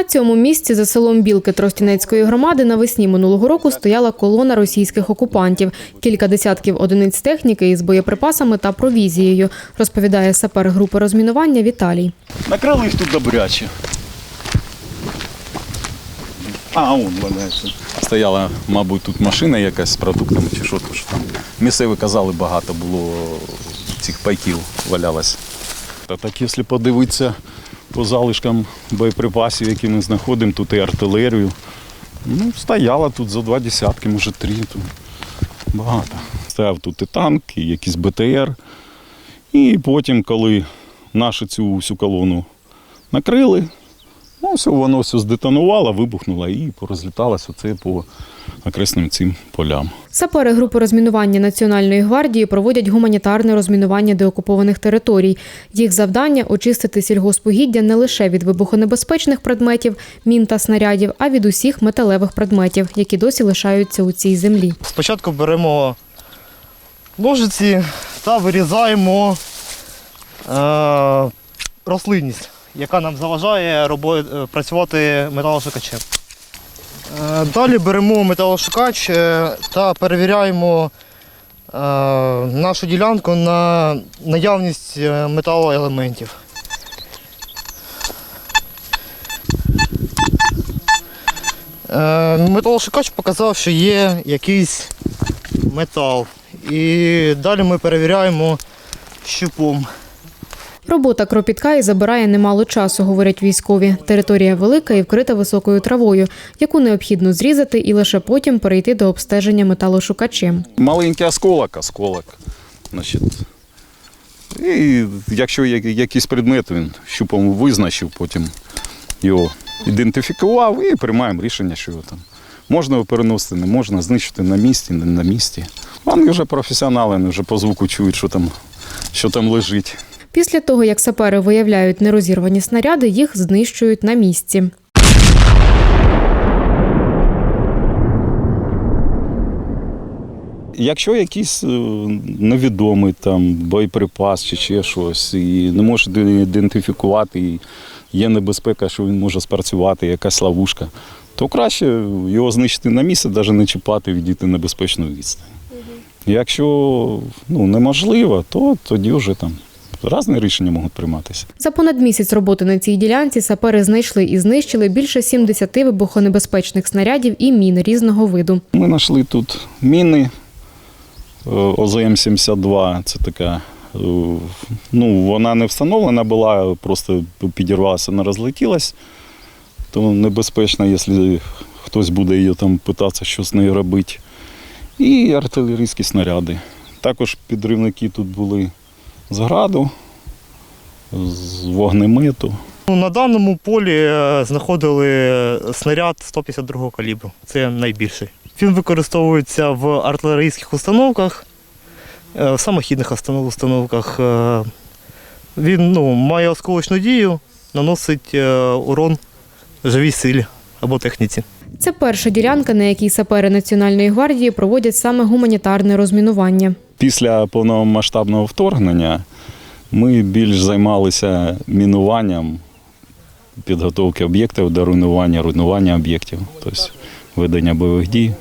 На цьому місці за селом Білки Тростянецької громади навесні минулого року стояла колона російських окупантів. Кілька десятків одиниць техніки із боєприпасами та провізією, розповідає сапер групи розмінування Віталій. Накрили їх тут добряче. А, он валяється. Стояла, мабуть, тут машина якась з продуктами чи що, то що там. Місцеві казали, багато було цих пайків валялось. Та так, якщо подивитися по залишкам боєприпасів, які ми знаходимо, тут і артилерію. Ну, стояла тут за два десятки, може три. Тут багато. Стояв тут і танк, і якийсь БТР. І потім, коли нашу цю всю колону накрили, ну, все, воно все здетонувало, вибухнуло і порозліталося оце по окресним цим полям. Сапери групи розмінування Національної гвардії проводять гуманітарне розмінування деокупованих територій. Їх завдання очистити сільгоспугіддя не лише від вибухонебезпечних предметів, мін та снарядів, а від усіх металевих предметів, які досі лишаються у цій землі. Спочатку беремо ножиці та вирізаємо е, рослинність, яка нам заважає е, працювати металошукачем. Е, далі беремо металошукач е, та перевіряємо нашу ділянку на наявність металоелементів. Металошукач показав, що є якийсь метал. І далі ми перевіряємо щупом. Робота кропітка і забирає немало часу, говорять військові. Територія велика і вкрита високою травою, яку необхідно зрізати і лише потім перейти до обстеження металошукачем. Маленький осколок, осколок. Значить, і якщо якийсь предмет, він щупом визначив, потім його ідентифікував і приймаємо рішення, що його там можна його переносити, не можна, знищити на місці, не на місці. Вони вже професіонали, вони вже по звуку чують, що там, що там лежить. Після того, як сапери виявляють нерозірвані снаряди, їх знищують на місці. Якщо якийсь е, невідомий там боєприпас чи ще щось, і не можете ідентифікувати, і є небезпека, що він може спрацювати, якась ловушка, то краще його знищити на місці, навіть не чіпати, відійти на безпечну відстань. Якщо ну, неможливо, то тоді вже там різні рішення можуть прийматися. За понад місяць роботи на цій ділянці сапери знайшли і знищили більше 70 вибухонебезпечних снарядів і мін різного виду. Ми знайшли тут міни е, ОЗМ-72. Це така, е, ну, вона не встановлена була, просто підірвалася, не розлетілась. То небезпечно, якщо хтось буде її там питатися, що з нею робити. І артилерійські снаряди. Також підривники тут були з граду, з вогнемету. Ну, На даному полі е, знаходили снаряд 152-го калібру. Це найбільший. Він використовується в артилерійських установках, е, в самохідних установках. Е, Він ну, має осколочну дію, наносить урон живій силі або техніці. Це перша ділянка, на якій сапери Національної гвардії проводять саме гуманітарне розмінування. Після повномасштабного вторгнення ми більш займалися мінуванням підготовки об'єктів до руйнування, руйнування об'єктів, тобто ведення бойових дій.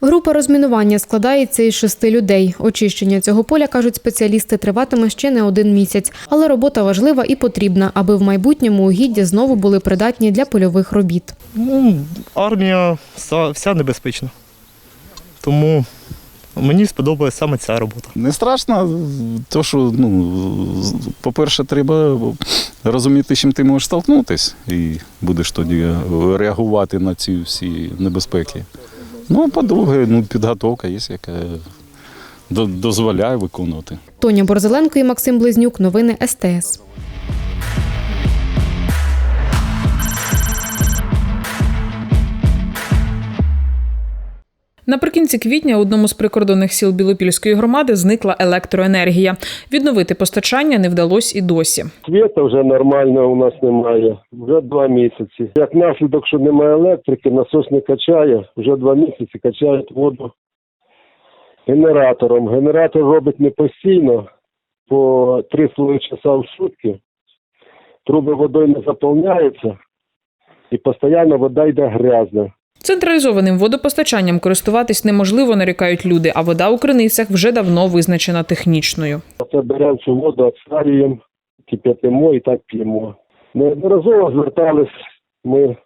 Група розмінування складається із шести людей. Очищення цього поля, кажуть спеціалісти, триватиме ще не один місяць. Але робота важлива і потрібна, аби в майбутньому угіддя знову були придатні для польових робіт. Ну, армія вся, вся небезпечна. Тому мені сподобалась саме ця робота. Не страшно, то що, ну, по-перше, треба розуміти, з чим ти можеш столкнутися, і будеш тоді реагувати на ці всі небезпеки. Ну, а по-друге, ну, підготовка є, яка дозволяє виконувати. Тоня Борзеленко і Максим Близнюк. Новини СТС. Наприкінці квітня одному з прикордонних сіл Білопільської громади зникла електроенергія. Відновити постачання не вдалося і досі. Світа вже нормально у нас немає. Вже два місяці. Як наслідок, що немає електрики, насос не качає. Вже два місяці качають воду генератором. Генератор робить не постійно, по 3,5 часа в сутки. Труби водою не заповняються і постійно вода йде грязна. Централізованим водопостачанням користуватись неможливо, нарікають люди, а вода у криницях вже давно визначена технічною. Це беремо цю воду, обсарюємо, кип'ятимо і так п'ємо. Неодноразово звертались ми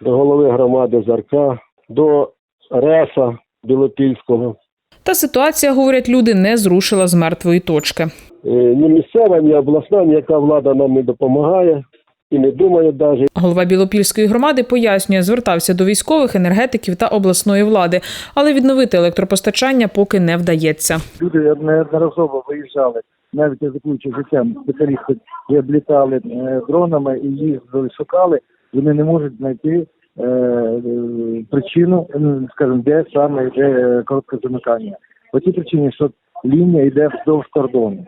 до голови громади Зарка, до РЕСа Білопільського. Та ситуація, говорять люди, не зрушила з мертвої точки. Е, Ні місцева, ні обласна, ніяка влада нам не допомагає і не думає навіть. Голова Білопільської громади пояснює, звертався до військових, енергетиків та обласної влади, але відновити електропостачання поки не вдається. Люди неодноразово виїжджали, навіть ризикуючи життям, спеціалісти реабілітали е, дронами і їздили, шукали. Вони не можуть знайти е, е, причину, ну, скажімо, де саме йде е, коротке замикання. По тій причині, що лінія йде вздовж кордону.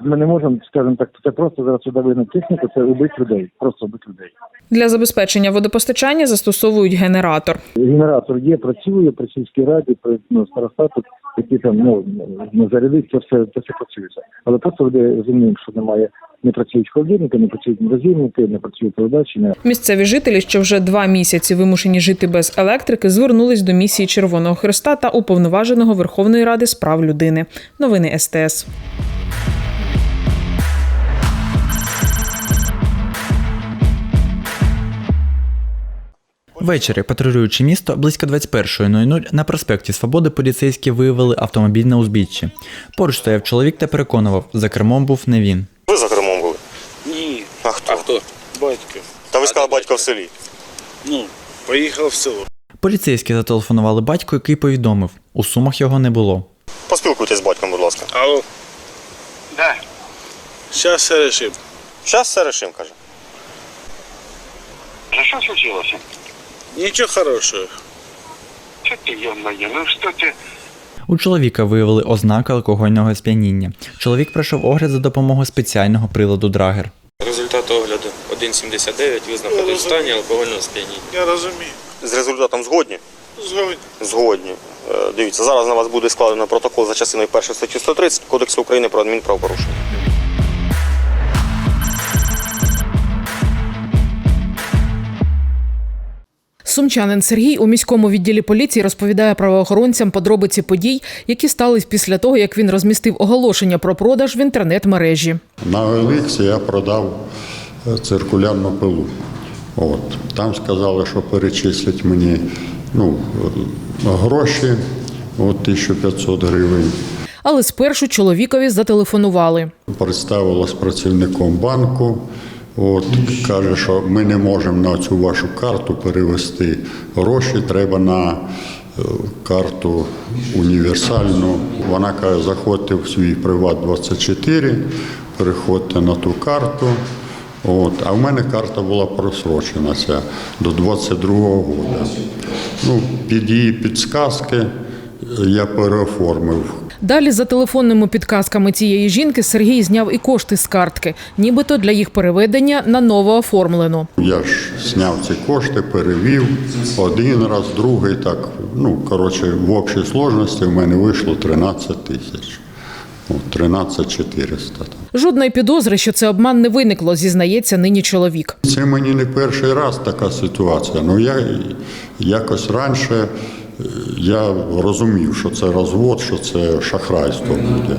Ми не можемо, скажімо так, це просто зараз сюди вигнати техніку, це убити людей, просто убити людей. Для забезпечення водопостачання застосовують генератор. Генератор є, працює при сільській раді, при ну, старостату, які там ну, не зарядить, це все, це все працюється. Але просто люди розуміємо, що немає, не працюють холодильники, не працюють морозильники, не працюють передачі, не Місцеві жителі, що вже два місяці вимушені жити без електрики, звернулись до місії Червоного Христа та уповноваженого Верховної Ради з прав людини. Новини СТС. Ввечері, патрулюючи місто, близько 21.00 на проспекті Свободи поліцейські виявили автомобіль на узбіччі. Поруч стояв чоловік та переконував, за кермом був не він. Ви за кермом були? Ні. А хто? А хто? Батько. Та ви сказали батько в селі. Ну, поїхав в село. Поліцейські зателефонували батьку, який повідомив, у сумах його не було. Поспілкуйтесь з батьком, будь ласка. Алло. Да. Зараз все решим. Щас все решим, каже. Что случилось? Нічого хорошого. Что ты, ё-моё, ну что ты... У чоловіка виявили ознаки алкогольного сп'яніння. Чоловік пройшов огляд за допомогою спеціального приладу Драгер. Результат огляду 1,79 ви знаходитесь в стані алкогольного сп'яніння. Я розумію. З результатом згодні? Згодні. Згодні. Е, Дивіться, зараз на вас буде складено протокол за частиною 1 статті 130 Кодексу України про адмінправопорушення. Сумчанин Сергій у міському відділі поліції розповідає правоохоронцям подробиці подій, які стались після того, як він розмістив оголошення про продаж в інтернет-мережі. На OLX я продав е, циркулярну пилу. От. Там сказали, що перечислять мені ну, е, гроші, от 1500 гривень. Але спершу чоловікові зателефонували. Представилась працівником банку. От, каже, що ми не можемо на цю вашу карту перевести гроші, треба на е, карту універсальну. Вона каже, заходьте в свій приват 24, переходьте на ту карту. От, а в мене карта була просрочена ця до 22-го року. Ну, під її підсказки я переоформив Далі за телефонними підказками цієї жінки Сергій зняв і кошти з картки, нібито для їх переведення на новооформлену. Я ж зняв ці кошти, перевів один раз, другий, так. Ну, коротше, в общій сложності в мене вийшло 13 тисяч. От, 13 400. Жодної підозри, що це обман не виникло, зізнається нині чоловік. Це мені не перший раз така ситуація. Ну я якось раніше я розумів, що це розвод, що це шахрайство буде.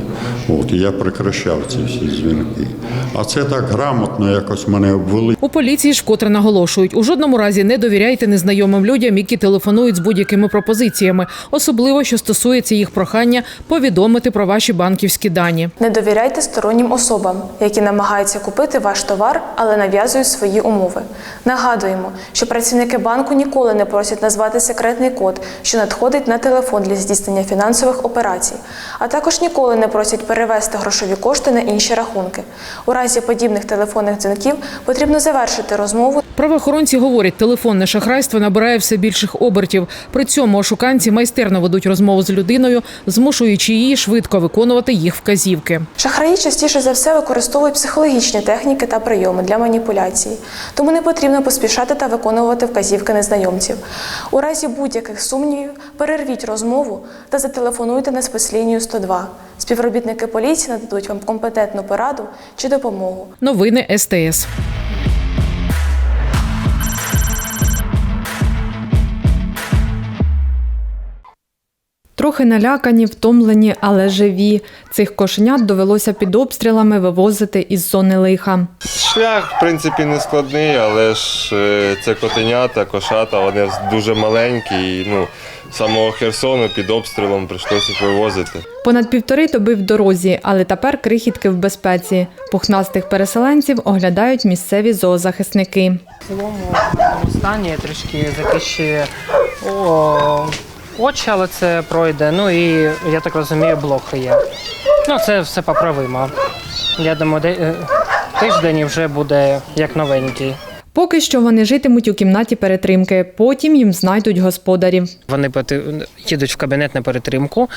От, і я прекращав ці всі дзвінки. А це так грамотно якось мене обвели. У поліції ж вкотре наголошують, у жодному разі не довіряйте незнайомим людям, які телефонують з будь-якими пропозиціями, особливо що стосується їх прохання повідомити про ваші банківські дані. Не довіряйте стороннім особам, які намагаються купити ваш товар, але нав'язують свої умови. Нагадуємо, що працівники банку ніколи не просять назвати секретний код, що надходить на телефон для здійснення фінансових операцій, а також ніколи не просять перевести грошові кошти на інші рахунки. У разі подібних телефонних дзвінків потрібно завершити розмову Правоохоронці говорять, телефонне шахрайство набирає все більших обертів. При цьому ошуканці майстерно ведуть розмову з людиною, змушуючи її швидко виконувати їх вказівки. Шахраї частіше за все використовують психологічні техніки та прийоми для маніпуляції, тому не потрібно поспішати та виконувати вказівки незнайомців. У разі будь-яких сумнівів перервіть розмову та зателефонуйте на спецлінію 102. Співробітники поліції нададуть вам компетентну пораду чи допомогу. Новини СТС. Трохи налякані, втомлені, але живі. Цих кошенят довелося під обстрілами вивозити із зони лиха. Шлях, в принципі, не складний, але ж е, це котенята, кошата, вони дуже маленькі. І, ну, самого Херсону під обстрілом прийшлося вивозити. Понад півтори доби в дорозі, але тепер крихітки в безпеці. Пухнастих переселенців оглядають місцеві зоозахисники. В цілому стані трішки закищує о, очі, але це пройде. Ну і я так розумію, блохи є. Ну, це все поправимо. Я думаю, де, е, тиждень вже буде як новенький. Поки що вони житимуть у кімнаті перетримки, потім їм знайдуть господарів. Вони їдуть в кабінет на перетримку.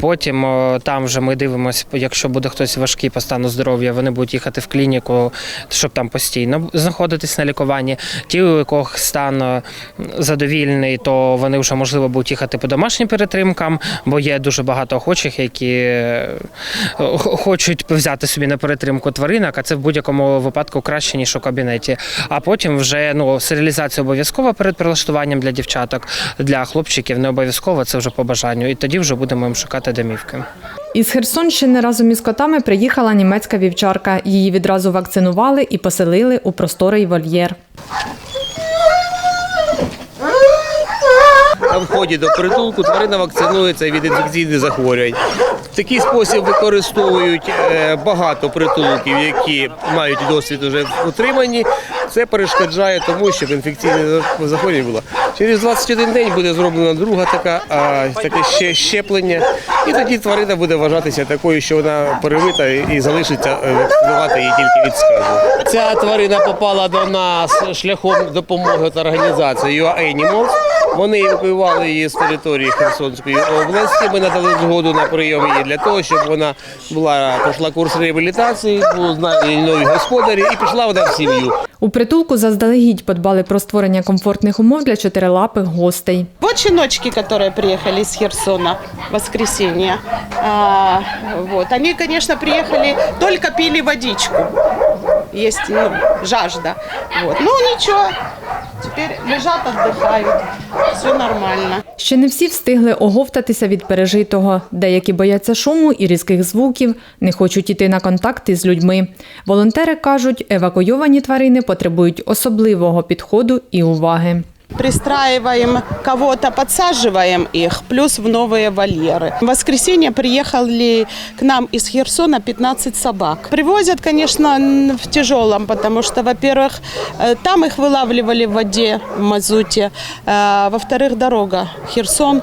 Потім там вже ми дивимося, якщо буде хтось важкий по стану здоров'я, вони будуть їхати в клініку, щоб там постійно знаходитись на лікуванні. Ті, у яких стан задовільний, то вони вже можливо будуть їхати по домашнім перетримкам, бо є дуже багато охочих, які е, хочуть взяти собі на перетримку тваринок, а це в будь-якому випадку краще ніж у кабінеті. А потім вже ну стерилізація обов'язкова перед прилаштуванням для дівчаток, для хлопчиків не обов'язково, це вже по бажанню. І тоді вже будемо їм шукати домівки. Із Херсонщини разом із котами приїхала німецька вівчарка. Її відразу вакцинували і поселили у просторий вольєр. На вході до притулку тварина вакцинується від інфекційних захворювань. В такий спосіб використовують е, багато притулків, які мають досвід уже в утриманні. Це перешкоджає тому, щоб інфекційне захворювання було. Через 21 день буде зроблена друга така, а, таке ще щеплення, і тоді тварина буде вважатися такою, що вона перевита і залишиться е, вакцинувати її тільки від сказу. Ця тварина попала до нас шляхом допомоги та організації UA Animals. Вони евакуювали її з території Херсонської області. Ми надали згоду на прийом її для того, щоб вона була пройшла курс реабілітації, знані нові господарі, і пішла вона в сім'ю. У притулку заздалегідь подбали про створення комфортних умов для чотирилапих гостей. Вот щеночки, которые приехали из Херсона в воскресенье. А, вот. Они, конечно, приехали, только пили водичку. Есть ну, жажда. Вот. Ну ничего, теперь лежат, отдыхают. Все нормально. Ще не всі встигли оговтатися від пережитого. Деякі бояться шуму і різких звуків, не хочуть іти на контакти з людьми. Волонтери кажуть, евакуйовані тварини потребують особливого підходу і уваги. Пристраиваем кого-то, подсаживаем их, плюс в новые вольеры. В воскресенье приехали к нам из Херсона 15 собак. Привозят, конечно, н- в тяжелом, потому что, во-первых, э, там их вылавливали в воде, в мазуте. А, Во-вторых, дорога Херсон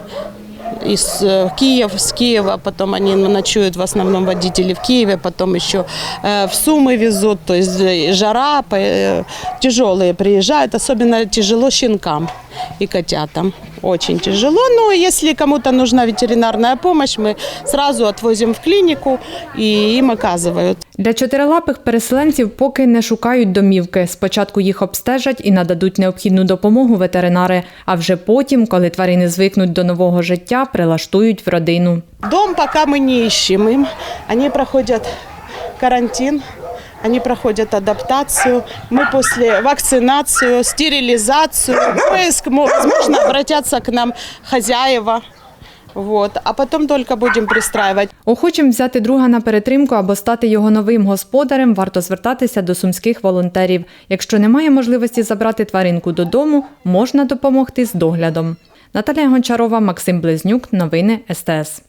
из э, Киев, с Киева, потом они ночуют в основном водители в Киеве, потом еще э, в Сумы везут, то есть э, жара, по- э, тяжелые приезжают, особенно тяжело щенкам и котятам. Очень тяжело, но если кому-то нужна ветеринарная помощь, мы сразу отвозим в клинику и им оказывают. Для чотирилапих переселенців поки не шукають домівки. Спочатку їх обстежать і нададуть необхідну допомогу ветеринари, а вже потім, коли тварини звикнуть до нового життя, прилаштують в родину. Дом пока мы не ищем им. Они проходят карантин, они проходят адаптацию. Мы после вакцинацию, стерилизацию, поиск, мо- возможно, обратятся к нам хозяева. Вот. А потом только будем пристраивать. Охочим взяти друга на перетримку або стати його новим господарем, варто звертатися до сумських волонтерів. Якщо немає можливості забрати тваринку додому, можна допомогти з доглядом. Наталія Гончарова, Максим Близнюк. Новини СТС.